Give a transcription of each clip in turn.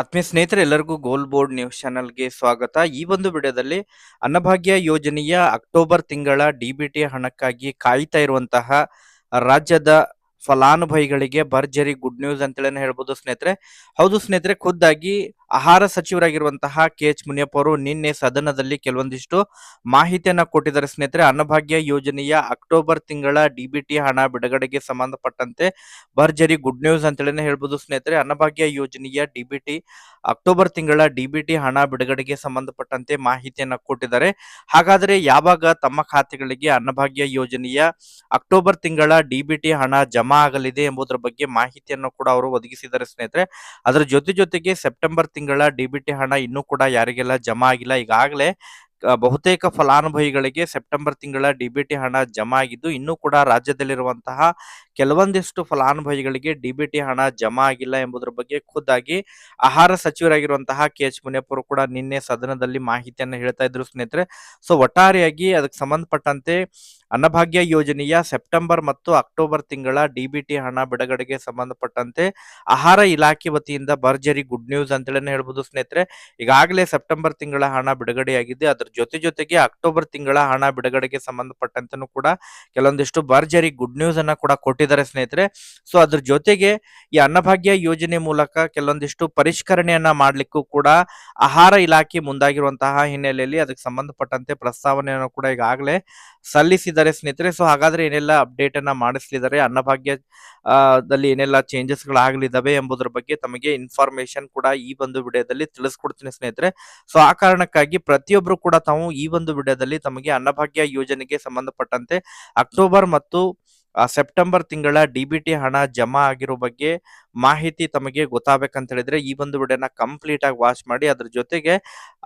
ಆತ್ಮೀಯ ಸ್ನೇಹಿತರೆ, ಎಲ್ಲರಿಗೂ ಗೋಲ್ ಬೋರ್ಡ್ ನ್ಯೂಸ್ ಚಾನೆಲ್ಗೆ ಸ್ವಾಗತ. ಈ ಒಂದು ವಿಡಿಯೋದಲ್ಲಿ ಅನ್ನಭಾಗ್ಯ ಯೋಜನೆಯ ಅಕ್ಟೋಬರ್ ತಿಂಗಳ ಡಿಬಿಟಿ ಹಣಕ್ಕಾಗಿ ಕಾಯ್ತಾ ಇರುವಂತಹ ರಾಜ್ಯದ ಫಲಾನುಭವಿಗಳಿಗೆ ಭರ್ಜರಿ ಗುಡ್ ನ್ಯೂಸ್ ಅಂತೇಳಿ ಹೇಳ್ಬೋದು ಸ್ನೇಹಿತರೆ. ಹೌದು ಸ್ನೇಹಿತರೆ, ಖುದ್ದಾಗಿ ಆಹಾರ ಸಚಿವರಾಗಿರುವಂತಹ ಕೆ ಎಚ್ ಮುನಿಯಪ್ಪ ಅವರು ನಿನ್ನೆ ಸದನದಲ್ಲಿ ಕೆಲವೊಂದಿಷ್ಟು ಮಾಹಿತಿಯನ್ನ ಕೊಟ್ಟಿದ್ದಾರೆ. ಸ್ನೇಹಿತರೆ, ಅನ್ನಭಾಗ್ಯ ಯೋಜನೆಯ ಅಕ್ಟೋಬರ್ ತಿಂಗಳ ಡಿಬಿಟಿ ಹಣ ಬಿಡುಗಡೆಗೆ ಸಂಬಂಧಪಟ್ಟಂತೆ ಭರ್ಜರಿ ಗುಡ್ ನ್ಯೂಸ್ ಅಂತೇಳಿ ಹೇಳ್ಬೋದು. ಸ್ನೇಹಿತರೆ, ಅನ್ನಭಾಗ್ಯ ಯೋಜನೆಯ ಡಿಬಿಟಿ ಅಕ್ಟೋಬರ್ ತಿಂಗಳ ಡಿಬಿಟಿ ಹಣ ಬಿಡುಗಡೆಗೆ ಸಂಬಂಧಪಟ್ಟಂತೆ ಮಾಹಿತಿಯನ್ನ ಕೊಟ್ಟಿದ್ದಾರೆ. ಹಾಗಾದ್ರೆ ಯಾವಾಗ ತಮ್ಮ ಖಾತೆಗಳಿಗೆ ಅನ್ನಭಾಗ್ಯ ಯೋಜನೆಯ ಅಕ್ಟೋಬರ್ ತಿಂಗಳ ಡಿಬಿಟಿ ಹಣ ಜಮಾ ಆಗಲಿದೆ ಎಂಬುದರ ಬಗ್ಗೆ ಮಾಹಿತಿಯನ್ನು ಕೂಡ ಅವರು ಒದಗಿಸಿದ್ದಾರೆ. ಸ್ನೇಹಿತರೆ, ಅದರ ಜೊತೆ ಜೊತೆಗೆ ಸೆಪ್ಟೆಂಬರ್ ತಿಂಗಳ ಡಿಬಿಟಿ ಹಣ ಇನ್ನೂ ಕೂಡ ಯಾರಿಗೆಲ್ಲ ಜಮಾ ಆಗಿಲ್ಲ. ಈಗಾಗಲೇ ಬಹುತೇಕ ಫಲಾನುಭವಿಗಳಿಗೆ ಸೆಪ್ಟೆಂಬರ್ ತಿಂಗಳ ಡಿಬಿಟಿ ಹಣ ಜಮಾ ಆಗಿದ್ದು, ಇನ್ನೂ ಕೂಡ ರಾಜ್ಯದಲ್ಲಿರುವಂತಹ ಕೆಲವೊಂದಿಷ್ಟು ಫಲಾನುಭವಿಗಳಿಗೆ ಡಿಬಿಟಿ ಹಣ ಜಮಾ ಆಗಿಲ್ಲ ಎಂಬುದರ ಬಗ್ಗೆ ಖುದ್ದಾಗಿ ಆಹಾರ ಸಚಿವರಾಗಿರುವಂತಹ ಕೆ ಎಚ್ ಕೂಡ ನಿನ್ನೆ ಸದನದಲ್ಲಿ ಮಾಹಿತಿಯನ್ನು ಹೇಳ್ತಾ ಇದ್ರು ಸ್ನೇಹಿತರೆ. ಸೊ ಒಟ್ಟಾರೆಯಾಗಿ ಅದಕ್ಕೆ ಸಂಬಂಧಪಟ್ಟಂತೆ ಅನ್ನಭಾಗ್ಯ ಯೋಜನೆಯ ಸೆಪ್ಟೆಂಬರ್ ಮತ್ತು ಅಕ್ಟೋಬರ್ ತಿಂಗಳ ಡಿಬಿಟಿ ಹಣ ಬಿಡುಗಡೆಗೆ ಸಂಬಂಧಪಟ್ಟಂತೆ ಆಹಾರ ಇಲಾಖೆ ವತಿಯಿಂದ ಭರ್ಜರಿ ಗುಡ್ ನ್ಯೂಸ್ ಅಂತೇಳಿ ಹೇಳ್ಬೋದು ಸ್ನೇಹಿತರೆ. ಈಗಾಗಲೇ ಸೆಪ್ಟೆಂಬರ್ ತಿಂಗಳ ಹಣ ಬಿಡುಗಡೆಯಾಗಿದೆ. ಅದರ ಜೊತೆ ಜೊತೆಗೆ ಅಕ್ಟೋಬರ್ ತಿಂಗಳ ಹಣ ಬಿಡುಗಡೆಗೆ ಸಂಬಂಧಪಟ್ಟಂತೆ ಕೂಡ ಕೆಲವೊಂದಿಷ್ಟು ಭರ್ಜರಿ ಗುಡ್ ನ್ಯೂಸ್ ಅನ್ನ ಕೂಡ ಕೊಟ್ಟಿದ್ದಾರೆ. ಸ್ನೇಹಿತರೆ. ಸೊ ಅದ್ರ ಜೊತೆಗೆ ಈ ಅನ್ನಭಾಗ್ಯ ಯೋಜನೆ ಮೂಲಕ ಕೆಲವೊಂದಿಷ್ಟು ಪರಿಷ್ಕರಣೆಯನ್ನ ಮಾಡ್ಲಿಕ್ಕೂ ಕೂಡ ಆಹಾರ ಇಲಾಖೆ ಮುಂದಾಗಿರುವಂತಹ ಹಿನ್ನೆಲೆಯಲ್ಲಿ ಅದಕ್ಕೆ ಸಂಬಂಧಪಟ್ಟಂತೆ ಪ್ರಸ್ತಾವನೆಯನ್ನು ಕೂಡ ಈಗಾಗಲೇ ಸಲ್ಲಿಸಿದ್ದಾರೆ ಸ್ನೇಹಿತರೆ. ಸೊ ಹಾಗಾದ್ರೆ ಏನೆಲ್ಲ ಅಪ್ಡೇಟ್ ಅನ್ನ ಮಾಡಿಸ್ಲಿದ್ದಾರೆ? ಅನ್ನಭಾಗ್ಯ ದಲ್ಲಿ ಏನೆಲ್ಲ ಚೇಂಜಸ್ ಗಳಾಗಲಿದ್ದಾವೆ ಎಂಬುದರ ಬಗ್ಗೆ ತಮಗೆ ಇನ್ಫಾರ್ಮೇಶನ್ ಕೂಡ ಈ ಒಂದು ವಿಡಿಯೋದಲ್ಲಿ ತಿಳಿಸ್ಕೊಡ್ತೀನಿ ಸ್ನೇಹಿತರೆ. ಸೊ ಆ ಕಾರಣಕ್ಕಾಗಿ ಪ್ರತಿಯೊಬ್ರು ಕೂಡ ತಾವು ಈ ಒಂದು ವಿಡಿಯೋದಲ್ಲಿ ತಮಗೆ ಅನ್ನಭಾಗ್ಯ ಯೋಜನೆಗೆ ಸಂಬಂಧಪಟ್ಟಂತೆ ಅಕ್ಟೋಬರ್ ಮತ್ತು ಸೆಪ್ಟೆಂಬರ್ ತಿಂಗಳ ಡಿಬಿಟಿ ಹಣ ಜಮಾ ಆಗಿರೋ ಬಗ್ಗೆ ಮಾಹಿತಿ ತಮಗೆ ಗೊತ್ತಾಗಬೇಕಂತ ಹೇಳಿದ್ರೆ ಈ ಒಂದು ವಿಡಿಯೋನ ಕಂಪ್ಲೀಟ್ ಆಗಿ ವಾಚ್ ಮಾಡಿ. ಅದ್ರ ಜೊತೆಗೆ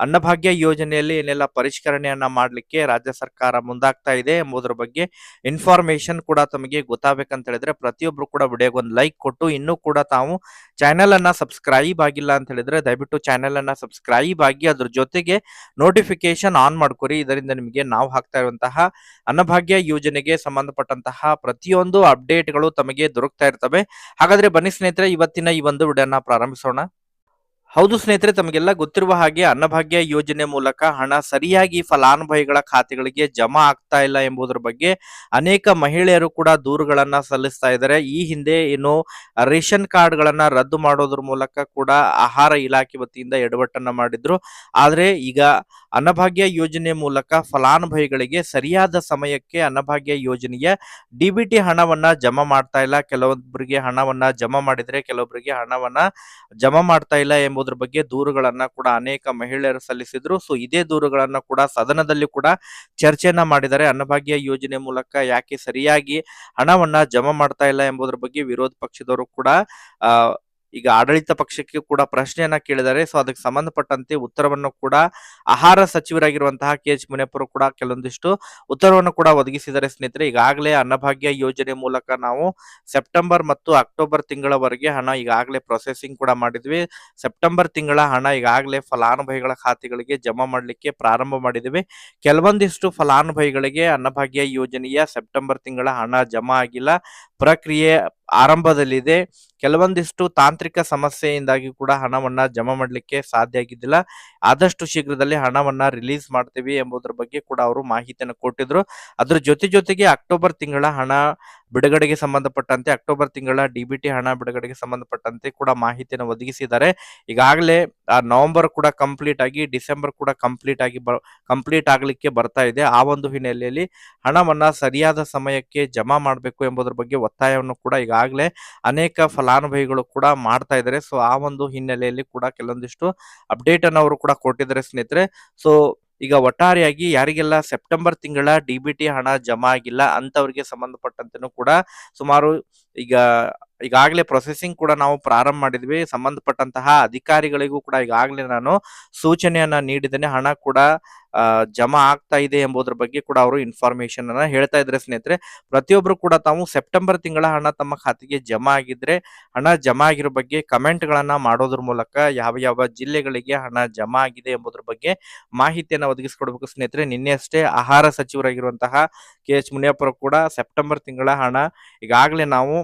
ಅನ್ನಭಾಗ್ಯ ಯೋಜನೆಯಲ್ಲಿ ಏನೆಲ್ಲ ಪರಿಷ್ಕರಣೆಯನ್ನ ಮಾಡಲಿಕ್ಕೆ ರಾಜ್ಯ ಸರ್ಕಾರ ಮುಂದಾಗ್ತಾ ಇದೆ ಎಂಬುದರ ಬಗ್ಗೆ ಇನ್ಫಾರ್ಮೇಶನ್ ಕೂಡ ತಮಗೆ ಗೊತ್ತಾಗಬೇಕಂತ ಹೇಳಿದ್ರೆ ಪ್ರತಿಯೊಬ್ರು ಕೂಡ ವಿಡಿಯೋಗೆ ಒಂದು ಲೈಕ್ ಕೊಟ್ಟು, ಇನ್ನೂ ಕೂಡ ತಾವು ಚಾನೆಲ್ ಅನ್ನ ಸಬ್ಸ್ಕ್ರೈಬ್ ಆಗಿಲ್ಲ ಅಂತ ಹೇಳಿದ್ರೆ ದಯವಿಟ್ಟು ಚಾನೆಲ್ ಅನ್ನ ಸಬ್ಸ್ಕ್ರೈಬ್ ಆಗಿ ಅದ್ರ ಜೊತೆಗೆ ನೋಟಿಫಿಕೇಶನ್ ಆನ್ ಮಾಡ್ಕೊರಿ. ಇದರಿಂದ ನಿಮಗೆ ನಾವು ಹಾಕ್ತಾ ಇರುವಂತಹ ಅನ್ನಭಾಗ್ಯ ಯೋಜನೆಗೆ ಸಂಬಂಧಪಟ್ಟಂತಹ ಪ್ರತಿಯೊಂದು ಅಪ್ಡೇಟ್ಗಳು ತಮಗೆ ದೊರಕ್ತಾ ಇರ್ತವೆ. ಹಾಗಾದ್ರೆ ಬನ್ನಿ ಸ್ನೇಹಿತರೆ ಇವತ್ತಿನ ಈ ಒಂದು ವಿಡಿಯೋನ ಪ್ರಾರಂಭಿಸೋಣ. ಹೌದು ಸ್ನೇಹಿತರೆ, ತಮಗೆಲ್ಲ ಗೊತ್ತಿರುವ ಹಾಗೆ ಅನ್ನಭಾಗ್ಯ ಯೋಜನೆ ಮೂಲಕ ಹಣ ಸರಿಯಾಗಿ ಫಲಾನುಭವಿಗಳ ಖಾತೆಗಳಿಗೆ ಜಮಾ ಆಗ್ತಾ ಇಲ್ಲ ಎಂಬುದರ ಬಗ್ಗೆ ಅನೇಕ ಮಹಿಳೆಯರು ಕೂಡ ದೂರುಗಳನ್ನ ಸಲ್ಲಿಸ್ತಾ ಇದ್ದಾರೆ. ಈ ಹಿಂದೆ ಏನು ರೇಷನ್ ಕಾರ್ಡ್ಗಳನ್ನ ರದ್ದು ಮಾಡೋದ್ರ ಮೂಲಕ ಕೂಡ ಆಹಾರ ಇಲಾಖೆ ವತಿಯಿಂದ ಎಡವಟ್ಟನ್ನ ಮಾಡಿದ್ರು. ಆದ್ರೆ ಈಗ ಅನ್ನಭಾಗ್ಯ ಯೋಜನೆ ಮೂಲಕ ಫಲಾನುಭವಿಗಳಿಗೆ ಸರಿಯಾದ ಸಮಯಕ್ಕೆ ಅನ್ನಭಾಗ್ಯ ಯೋಜನೆಯ ಡಿಬಿಟಿ ಹಣವನ್ನ ಜಮಾ ಮಾಡ್ತಾ ಇಲ್ಲ. ಕೆಲವೊಬ್ಬರಿಗೆ ಹಣವನ್ನ ಜಮಾ ಮಾಡಿದ್ರೆ ಕೆಲವೊಬ್ಬರಿಗೆ ಹಣವನ್ನ ಜಮಾ ಮಾಡ್ತಾ ಇಲ್ಲ ಎಂಬುದರ ಬಗ್ಗೆ ದೂರುಗಳನ್ನ ಕೂಡ ಅನೇಕ ಮಹಿಳೆಯರು ಸಲ್ಲಿಸಿದ್ರು. ಸೊ ಇದೇ ದೂರುಗಳನ್ನ ಕೂಡ ಸದನದಲ್ಲಿ ಕೂಡ ಚರ್ಚೆಯನ್ನ ಮಾಡಿದ್ದಾರೆ. ಅನ್ನಭಾಗ್ಯ ಯೋಜನೆ ಮೂಲಕ ಯಾಕೆ ಸರಿಯಾಗಿ ಹಣವನ್ನ ಜಮಾ ಮಾಡ್ತಾ ಇಲ್ಲ ಎಂಬುದರ ಬಗ್ಗೆ ವಿರೋಧ ಪಕ್ಷದವರು ಕೂಡ ಈಗ ಆಡಳಿತ ಪಕ್ಷಕ್ಕೆ ಕೂಡ ಪ್ರಶ್ನೆಯನ್ನ ಕೇಳಿದ್ದಾರೆ. ಸೊ ಅದಕ್ಕೆ ಸಂಬಂಧಪಟ್ಟಂತೆ ಉತ್ತರವನ್ನು ಕೂಡ ಆಹಾರ ಸಚಿವರಾಗಿರುವಂತಹ ಕೆ ಎಚ್ ಕೂಡ ಕೆಲವೊಂದಿಷ್ಟು ಉತ್ತರವನ್ನು ಕೂಡ ಒದಗಿಸಿದ್ದಾರೆ ಸ್ನೇಹಿತರೆ. ಈಗಾಗಲೇ ಅನ್ನಭಾಗ್ಯ ಯೋಜನೆ ಮೂಲಕ ನಾವು ಸೆಪ್ಟೆಂಬರ್ ಮತ್ತು ಅಕ್ಟೋಬರ್ ತಿಂಗಳವರೆಗೆ ಹಣ ಈಗಾಗಲೇ ಪ್ರೊಸೆಸಿಂಗ್ ಕೂಡ ಮಾಡಿದ್ವಿ. ಸೆಪ್ಟೆಂಬರ್ ತಿಂಗಳ ಹಣ ಈಗಾಗಲೇ ಫಲಾನುಭವಿಗಳ ಖಾತೆಗಳಿಗೆ ಜಮಾ ಮಾಡಲಿಕ್ಕೆ ಪ್ರಾರಂಭ ಮಾಡಿದ್ವಿ. ಕೆಲವೊಂದಿಷ್ಟು ಫಲಾನುಭವಿಗಳಿಗೆ ಅನ್ನಭಾಗ್ಯ ಯೋಜನೆಯ ಸೆಪ್ಟೆಂಬರ್ ತಿಂಗಳ ಹಣ ಜಮಾ ಆಗಿಲ್ಲ. ಪ್ರಕ್ರಿಯೆ ಆರಂಭದಲ್ಲಿದೆ. ಕೆಲವೊಂದಿಷ್ಟು ತಾಂತ್ರಿಕ ಸಮಸ್ಯೆಯಿಂದಾಗಿ ಕೂಡ ಹಣವನ್ನ ಜಮಾ ಮಾಡಲಿಕ್ಕೆ ಸಾಧ್ಯ ಆಗಿದ್ದಿಲ್ಲ. ಆದಷ್ಟು ಶೀಘ್ರದಲ್ಲಿ ಹಣವನ್ನ ರಿಲೀಸ್ ಮಾಡ್ತೀವಿ ಎಂಬುದರ ಬಗ್ಗೆ ಕೂಡ ಅವರು ಮಾಹಿತಿಯನ್ನು ಕೊಟ್ಟಿದ್ರು. ಅದ್ರ ಜೊತೆ ಜೊತೆಗೆ ಅಕ್ಟೋಬರ್ ತಿಂಗಳ ಹಣ ಬಿಡುಗಡೆಗೆ ಸಂಬಂಧಪಟ್ಟಂತೆ, ಅಕ್ಟೋಬರ್ ತಿಂಗಳ ಡಿಬಿಟಿ ಹಣ ಬಿಡುಗಡೆಗೆ ಸಂಬಂಧಪಟ್ಟಂತೆ ಕೂಡ ಮಾಹಿತಿಯನ್ನು ಒದಗಿಸಿದ್ದಾರೆ. ಈಗಾಗಲೇ ನವೆಂಬರ್ ಕೂಡ ಕಂಪ್ಲೀಟ್ ಆಗಿ, ಡಿಸೆಂಬರ್ ಕೂಡ ಕಂಪ್ಲೀಟ್ ಆಗಿ ಕಂಪ್ಲೀಟ್ ಆಗಲಿಕ್ಕೆ ಬರ್ತಾ ಇದೆ. ಆ ಒಂದು ಹಿನ್ನೆಲೆಯಲ್ಲಿ ಹಣವನ್ನ ಸರಿಯಾದ ಸಮಯಕ್ಕೆ ಜಮಾ ಮಾಡಬೇಕು ಎಂಬುದರ ಬಗ್ಗೆ ಒತ್ತಾಯವನ್ನು ಕೂಡ ಈಗಾಗಲೇ ಅನೇಕ ಫಲಾನುಭವಿಗಳು ಕೂಡ ಮಾಡ್ತಾ ಇದ್ದಾರೆ. ಸೊ, ಆ ಒಂದು ಹಿನ್ನೆಲೆಯಲ್ಲಿ ಕೂಡ ಕೆಲವೊಂದಿಷ್ಟು ಅಪ್ಡೇಟ್ ಅನ್ನು ಅವರು ಕೂಡ ಕೊಟ್ಟಿದ್ದಾರೆ ಸ್ನೇಹಿತರೆ. ಸೊ ಈಗ ಒಟ್ಟಾರೆಯಾಗಿ ಯಾರಿಗೆಲ್ಲ ಸೆಪ್ಟೆಂಬರ್ ತಿಂಗಳ ಡಿಬಿಟಿ ಹಣ ಜಮಾ ಆಗಿಲ್ಲ ಅಂತವರಿಗೆ ಸಂಬಂಧಪಟ್ಟಂತೆನೂ ಕೂಡ ಸುಮಾರು ಈಗ ಈಗಾಗಲೇ ಪ್ರೊಸೆಸಿಂಗ್ ಕೂಡ ನಾವು ಪ್ರಾರಂಭ ಮಾಡಿದ್ವಿ. ಸಂಬಂಧಪಟ್ಟಂತಹ ಅಧಿಕಾರಿಗಳಿಗೂ ಕೂಡ ಈಗಾಗಲೇ ನಾನು ಸೂಚನೆಯನ್ನ ನೀಡಿದ್ದೇನೆ. ಹಣ ಕೂಡ ಜಮಾ ಆಗ್ತಾ ಇದೆ ಎಂಬುದರ ಬಗ್ಗೆ ಕೂಡ ಅವರು ಇನ್ಫಾರ್ಮೇಶನ್ ಅನ್ನ ಹೇಳ್ತಾ ಇದ್ರೆ ಸ್ನೇಹಿತರೆ, ಪ್ರತಿಯೊಬ್ರು ಕೂಡ ತಾವು ಸೆಪ್ಟೆಂಬರ್ ತಿಂಗಳ ಹಣ ತಮ್ಮ ಖಾತೆಗೆ ಜಮಾ ಆಗಿದ್ರೆ, ಹಣ ಜಮಾ ಆಗಿರೋ ಬಗ್ಗೆ ಕಮೆಂಟ್ ಗಳನ್ನ ಮಾಡೋದ್ರ ಮೂಲಕ ಯಾವ ಯಾವ ಜಿಲ್ಲೆಗಳಿಗೆ ಹಣ ಜಮಾ ಆಗಿದೆ ಎಂಬುದರ ಬಗ್ಗೆ ಮಾಹಿತಿಯನ್ನ ಒದಗಿಸ್ಕೊಡ್ಬೇಕು ಸ್ನೇಹಿತರೆ. ನಿನ್ನೆ ಅಷ್ಟೇ ಆಹಾರ ಸಚಿವರಾಗಿರುವಂತಹ ಕೆ ಎಚ್ ಮುನಿಯಪ್ಪರು ಕೂಡ ಸೆಪ್ಟೆಂಬರ್ ತಿಂಗಳ ಹಣ ಈಗಾಗಲೇ ನಾವು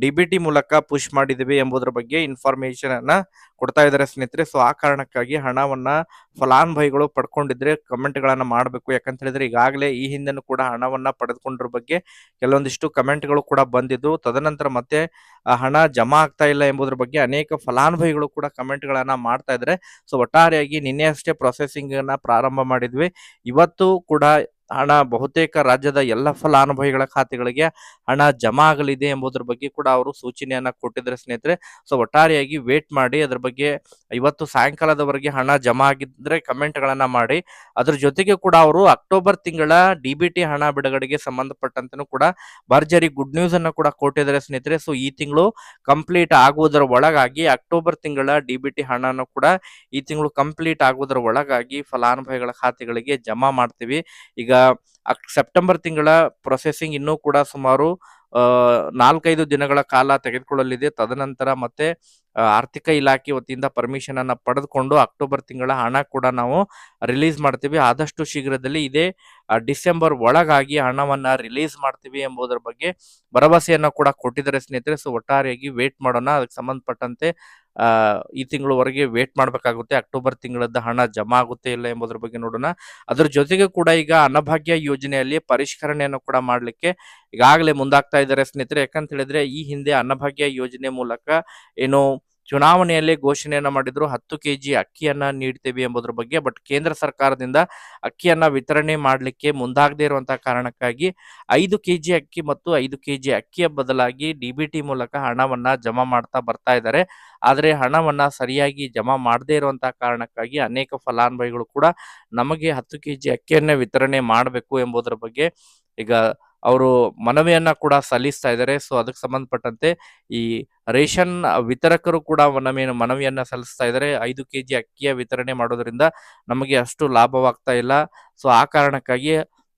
ಡಿ ಬಿ ಟಿ ಮೂಲಕ ಪುಷ್ ಮಾಡಿದ್ದೀವಿ ಎಂಬುದರ ಬಗ್ಗೆ ಇನ್ಫಾರ್ಮೇಶನ್ ಅನ್ನ ಕೊಡ್ತಾ ಇದ್ದಾರೆ ಸ್ನೇಹಿತರೆ. ಸೊ ಆ ಕಾರಣಕ್ಕಾಗಿ ಹಣವನ್ನ ಫಲಾನುಭವಿಗಳು ಪಡ್ಕೊಂಡಿದ್ರೆ ಕಮೆಂಟ್ ಗಳನ್ನ ಮಾಡಬೇಕು. ಯಾಕಂತ ಹೇಳಿದ್ರೆ ಈಗಾಗಲೇ ಈ ಹಿಂದೆನೂ ಕೂಡ ಹಣವನ್ನ ಪಡೆದುಕೊಂಡ್ರ ಬಗ್ಗೆ ಕೆಲವೊಂದಿಷ್ಟು ಕಮೆಂಟ್ಗಳು ಕೂಡ ಬಂದಿದ್ದು. ತದನಂತರ ಮತ್ತೆ ಹಣ ಜಮಾ ಆಗ್ತಾ ಇಲ್ಲ ಎಂಬುದರ ಬಗ್ಗೆ ಅನೇಕ ಫಲಾನುಭವಿಗಳು ಕೂಡ ಕಮೆಂಟ್ ಗಳನ್ನ ಮಾಡ್ತಾ ಇದ್ರೆ ಸೊ ಒಟ್ಟಾರೆಯಾಗಿ ನಿನ್ನೆ ಅಷ್ಟೇ ಪ್ರೊಸೆಸಿಂಗ್ ಅನ್ನ ಪ್ರಾರಂಭ ಮಾಡಿದ್ವಿ. ಇವತ್ತು ಕೂಡ ಹಣ ಬಹುತೇಕ ರಾಜ್ಯದ ಎಲ್ಲ ಫಲಾನುಭವಿಗಳ ಖಾತೆಗಳಿಗೆ ಹಣ ಜಮಾ ಆಗಲಿದೆ ಎಂಬುದರ ಬಗ್ಗೆ ಕೂಡ ಅವರು ಸೂಚನೆಯನ್ನ ಕೊಟ್ಟಿದ್ದಾರೆ ಸ್ನೇಹಿತರೆ. ಸೊ ಒಟ್ಟಾರೆಯಾಗಿ ವೇಟ್ ಮಾಡಿ, ಅದ್ರ ಬಗ್ಗೆ ಇವತ್ತು ಸಾಯಂಕಾಲದವರೆಗೆ ಹಣ ಜಮಾ ಆಗಿದ್ರೆ ಕಮೆಂಟ್ ಗಳನ್ನ ಮಾಡಿ. ಅದ್ರ ಜೊತೆಗೆ ಕೂಡ ಅವರು ಅಕ್ಟೋಬರ್ ತಿಂಗಳ ಡಿ ಬಿ ಟಿ ಹಣ ಬಿಡುಗಡೆಗೆ ಸಂಬಂಧಪಟ್ಟಂತನೂ ಕೂಡ ಭರ್ಜರಿ ಗುಡ್ ನ್ಯೂಸ್ ಅನ್ನ ಕೂಡ ಕೊಟ್ಟಿದ್ದಾರೆ ಸ್ನೇಹಿತರೆ. ಸೊ ಈ ತಿಂಗಳು ಕಂಪ್ಲೀಟ್ ಆಗುವುದರ ಒಳಗಾಗಿ ಅಕ್ಟೋಬರ್ ತಿಂಗಳ ಡಿ ಬಿ ಟಿ ಹಣನ ಕೂಡ ಈ ತಿಂಗಳು ಕಂಪ್ಲೀಟ್ ಆಗುವುದರ ಒಳಗಾಗಿ ಫಲಾನುಭವಿಗಳ ಖಾತೆಗಳಿಗೆ ಜಮಾ ಮಾಡ್ತೀವಿ. ಈಗ ಸೆಪ್ಟೆಂಬರ್ ತಿಂಗಳ ಪ್ರೊಸೆಸಿಂಗ್ ಇನ್ನೂ ಕೂಡ ಸುಮಾರು ನಾಲ್ಕೈದು ದಿನಗಳ ಕಾಲ ತೆಗೆದುಕೊಳ್ಳಲಿದೆ. ತದನಂತರ ಮತ್ತೆ ಆರ್ಥಿಕ ಇಲಾಖೆ ವತಿಯಿಂದ ಪರ್ಮಿಷನ್ ಅನ್ನ ಪಡೆದುಕೊಂಡು ಅಕ್ಟೋಬರ್ ತಿಂಗಳ ಹಣ ಕೂಡ ನಾವು ರಿಲೀಸ್ ಮಾಡ್ತೀವಿ. ಆದಷ್ಟು ಶೀಘ್ರದಲ್ಲಿ ಇದೇ ಡಿಸೆಂಬರ್ ಒಳಗಾಗಿ ಹಣವನ್ನ ರಿಲೀಸ್ ಮಾಡ್ತೀವಿ ಎಂಬುದರ ಬಗ್ಗೆ ಭರವಸೆಯನ್ನ ಕೂಡ ಕೊಟ್ಟಿದ್ದಾರೆ ಸ್ನೇಹಿತರೆ. ಸೊ ಒಟ್ಟಾರೆಯಾಗಿ ವೇಟ್ ಮಾಡೋಣ. ಅದಕ್ಕೆ ಸಂಬಂಧಪಟ್ಟಂತೆ ಈ ತಿಂಗಳವರೆಗೆ ವೇಟ್ ಮಾಡಬೇಕಾಗುತ್ತೆ. ಅಕ್ಟೋಬರ್ ತಿಂಗಳದ ಹಣ ಜಮಾ ಆಗುತ್ತೆ ಇಲ್ಲ ಎಂಬುದರ ಬಗ್ಗೆ ನೋಡೋಣ. ಅದ್ರ ಜೊತೆಗೆ ಕೂಡ ಈಗ ಅನ್ನಭಾಗ್ಯ ಯೋಜನೆಯಲ್ಲಿ ಪರಿಷ್ಕರಣೆಯನ್ನು ಕೂಡ ಮಾಡಲಿಕ್ಕೆ ಈಗಾಗಲೇ ಮುಂದಾಗ್ತಾ ಇದ್ದಾರೆ ಸ್ನೇಹಿತರೆ. ಯಾಕಂತ ಹೇಳಿದ್ರೆ ಈ ಹಿಂದೆ ಅನ್ನಭಾಗ್ಯ ಯೋಜನೆ ಮೂಲಕ ಏನು ಚುನಾವಣೆಯಲ್ಲಿ ಘೋಷಣೆಯನ್ನ ಮಾಡಿದ್ರು. ಹತ್ತು ಕೆಜಿ ಅಕ್ಕಿಯನ್ನ ನೀಡ್ತೇವೆ ಎಂಬುದರ ಬಗ್ಗೆ, ಬಟ್ ಕೇಂದ್ರ ಸರ್ಕಾರದಿಂದ ಅಕ್ಕಿಯನ್ನ ವಿತರಣೆ ಮಾಡಲಿಕ್ಕೆ ಮುಂದಾಗದೇ ಇರುವಂತಹ ಕಾರಣಕ್ಕಾಗಿ ಐದು ಕೆಜಿ ಅಕ್ಕಿ ಮತ್ತು ಐದು ಕೆಜಿ ಅಕ್ಕಿಯ ಬದಲಾಗಿ ಡಿ ಬಿ ಟಿ ಮೂಲಕ ಹಣವನ್ನ ಜಮಾ ಮಾಡ್ತಾ ಬರ್ತಾ ಇದ್ದಾರೆ. ಆದರೆ ಹಣವನ್ನ ಸರಿಯಾಗಿ ಜಮಾ ಮಾಡದೇ ಇರುವಂತಹ ಕಾರಣಕ್ಕಾಗಿ ಅನೇಕ ಫಲಾನುಭವಿಗಳು ಕೂಡ ನಮಗೆ ಹತ್ತು ಕೆಜಿ ಅಕ್ಕಿಯನ್ನೇ ವಿತರಣೆ ಮಾಡಬೇಕು ಎಂಬುದರ ಬಗ್ಗೆ ಈಗ ಅವರು ಮನವಿಯನ್ನ ಕೂಡ ಸಲ್ಲಿಸ್ತಾ ಇದ್ದಾರೆ. ಸೊ, ಅದಕ್ಕೆ ಸಂಬಂಧಪಟ್ಟಂತೆ ಈ ರೇಷನ್ ವಿತರಕರು ಕೂಡ ಮನವಿಯನ್ನು ಮನವಿಯನ್ನ ಸಲ್ಲಿಸ್ತಾ ಇದ್ದಾರೆ. ಐದು ಕೆಜಿ ಅಕ್ಕಿಯ ವಿತರಣೆ ಮಾಡೋದ್ರಿಂದ ನಮಗೆ ಅಷ್ಟು ಲಾಭವಾಗ್ತಾ ಇಲ್ಲ. ಸೊ, ಆ ಕಾರಣಕ್ಕಾಗಿ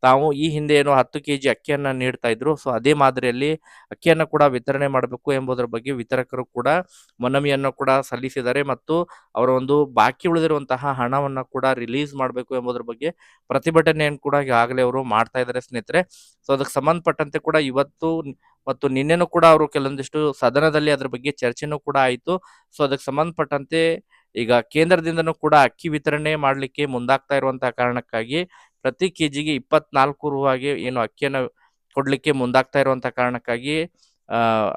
ತಾವು ಈ ಹಿಂದೆ ಏನು ಹತ್ತು ಕೆಜಿ ಅಕ್ಕಿಯನ್ನು ನೀಡ್ತಾ ಇದ್ರು. ಸೊ ಅದೇ ಮಾದರಿಯಲ್ಲಿ ಅಕ್ಕಿಯನ್ನು ಕೂಡ ವಿತರಣೆ ಮಾಡಬೇಕು ಎಂಬುದರ ಬಗ್ಗೆ ವಿತರಕರು ಕೂಡ ಮನವಿಯನ್ನು ಕೂಡ ಸಲ್ಲಿಸಿದ್ದಾರೆ ಮತ್ತು ಅವರ ಒಂದು ಬಾಕಿ ಉಳಿದಿರುವಂತಹ ಹಣವನ್ನು ಕೂಡ ರಿಲೀಸ್ ಮಾಡಬೇಕು ಎಂಬುದರ ಬಗ್ಗೆ ಪ್ರತಿಭಟನೆಯನ್ನು ಕೂಡ ಈಗಾಗಲೇ ಅವರು ಮಾಡ್ತಾ ಇದ್ದಾರೆ ಸ್ನೇಹಿತರೆ. ಸೊ ಅದಕ್ಕೆ ಸಂಬಂಧಪಟ್ಟಂತೆ ಕೂಡ ಇವತ್ತು ಮತ್ತು ನಿನ್ನೆನೂ ಕೂಡ ಅವರು ಕೆಲವೊಂದಿಷ್ಟು ಸದನದಲ್ಲಿ ಅದರ ಬಗ್ಗೆ ಚರ್ಚೆನೂ ಕೂಡ ಆಯಿತು. ಸೊ ಅದಕ್ಕೆ ಸಂಬಂಧಪಟ್ಟಂತೆ ಈಗ ಕೇಂದ್ರದಿಂದನೂ ಕೂಡ ಅಕ್ಕಿ ವಿತರಣೆ ಮಾಡಲಿಕ್ಕೆ ಮುಂದಾಗ್ತಾ ಇರುವಂತಹ ಕಾರಣಕ್ಕಾಗಿ ಪ್ರತಿ ಕೆ ಜಿಗೆ ಇಪ್ಪತ್ನಾಲ್ಕು ರೂಪಾಯಿಗೆ ಏನು ಅಕ್ಕಿಯನ್ನು ಕೊಡಲಿಕ್ಕೆ ಮುಂದಾಗ್ತಾ ಇರುವಂಥ ಕಾರಣಕ್ಕಾಗಿ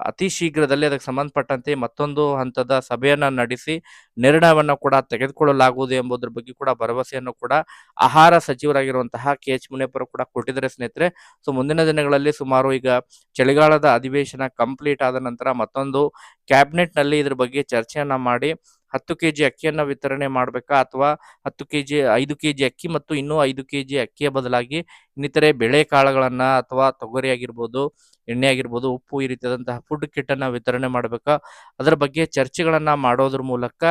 ಅತಿ ಶೀಘ್ರದಲ್ಲಿ ಅದಕ್ಕೆ ಸಂಬಂಧಪಟ್ಟಂತೆ ಮತ್ತೊಂದು ಹಂತದ ಸಭೆಯನ್ನು ನಡೆಸಿ ನಿರ್ಣಯವನ್ನು ಕೂಡ ತೆಗೆದುಕೊಳ್ಳಲಾಗುವುದು ಎಂಬುದರ ಬಗ್ಗೆ ಕೂಡ ಭರವಸೆಯನ್ನು ಕೂಡ ಆಹಾರ ಸಚಿವರಾಗಿರುವಂತಹ ಕೆ ಎಚ್ ಮುನಿಯಪ್ಪರು ಕೂಡ ಕೊಟ್ಟಿದ್ದಾರೆ ಸ್ನೇಹಿತರೆ. ಸೊ, ಮುಂದಿನ ದಿನಗಳಲ್ಲಿ ಸುಮಾರು ಈಗ ಚಳಿಗಾಲದ ಅಧಿವೇಶನ ಕಂಪ್ಲೀಟ್ ಆದ ನಂತರ ಮತ್ತೊಂದು ಕ್ಯಾಬಿನೆಟ್ನಲ್ಲಿ ಇದ್ರ ಬಗ್ಗೆ ಚರ್ಚೆಯನ್ನು ಮಾಡಿ ಹತ್ತು ಕೆಜಿ ಅಕ್ಕಿಯನ್ನ ವಿತರಣೆ ಮಾಡಬೇಕಾ? ಅಥವಾ ಹತ್ತು ಕೆಜಿ, ಐದು ಕೆಜಿ ಅಕ್ಕಿ ಮತ್ತು ಇನ್ನೂ ಐದು ಕೆಜಿ ಅಕ್ಕಿಯ ಬದಲಾಗಿ ಇನ್ನಿತರೆ ಬೆಳೆ ಕಾಳುಗಳನ್ನ ಅಥವಾ ತೊಗರಿ ಆಗಿರ್ಬೋದು, ಎಣ್ಣೆ ಆಗಿರ್ಬೋದು, ಉಪ್ಪು ಈ ರೀತಿಯಾದಂತಹ ಫುಡ್ ಕಿಟ್ ಅನ್ನ ವಿತರಣೆ ಮಾಡಬೇಕಾ? ಅದರ ಬಗ್ಗೆ ಚರ್ಚೆಗಳನ್ನ ಮಾಡೋದ್ರ ಮೂಲಕ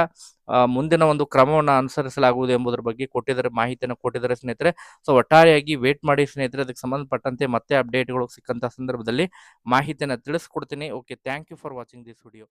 ಮುಂದಿನ ಒಂದು ಕ್ರಮವನ್ನು ಅನುಸರಿಸಲಾಗುವುದು ಎಂಬುದರ ಬಗ್ಗೆ ಕೊಟ್ಟಿದ್ದಾರೆ, ಮಾಹಿತಿಯನ್ನು ಕೊಟ್ಟಿದ್ದಾರೆ ಸ್ನೇಹಿತರೆ. ಸೊ ಒಟ್ಟಾರೆಯಾಗಿ ವೇಟ್ ಮಾಡಿ ಸ್ನೇಹಿತರೆ, ಅದಕ್ಕೆ ಸಂಬಂಧಪಟ್ಟಂತೆ ಮತ್ತೆ ಅಪ್ಡೇಟ್ಗಳು ಸಿಕ್ಕಂತ ಸಂದರ್ಭದಲ್ಲಿ ಮಾಹಿತಿಯನ್ನು ತಿಳಿಸ್ಕೊಡ್ತೀನಿ. Okay thank you for watching this video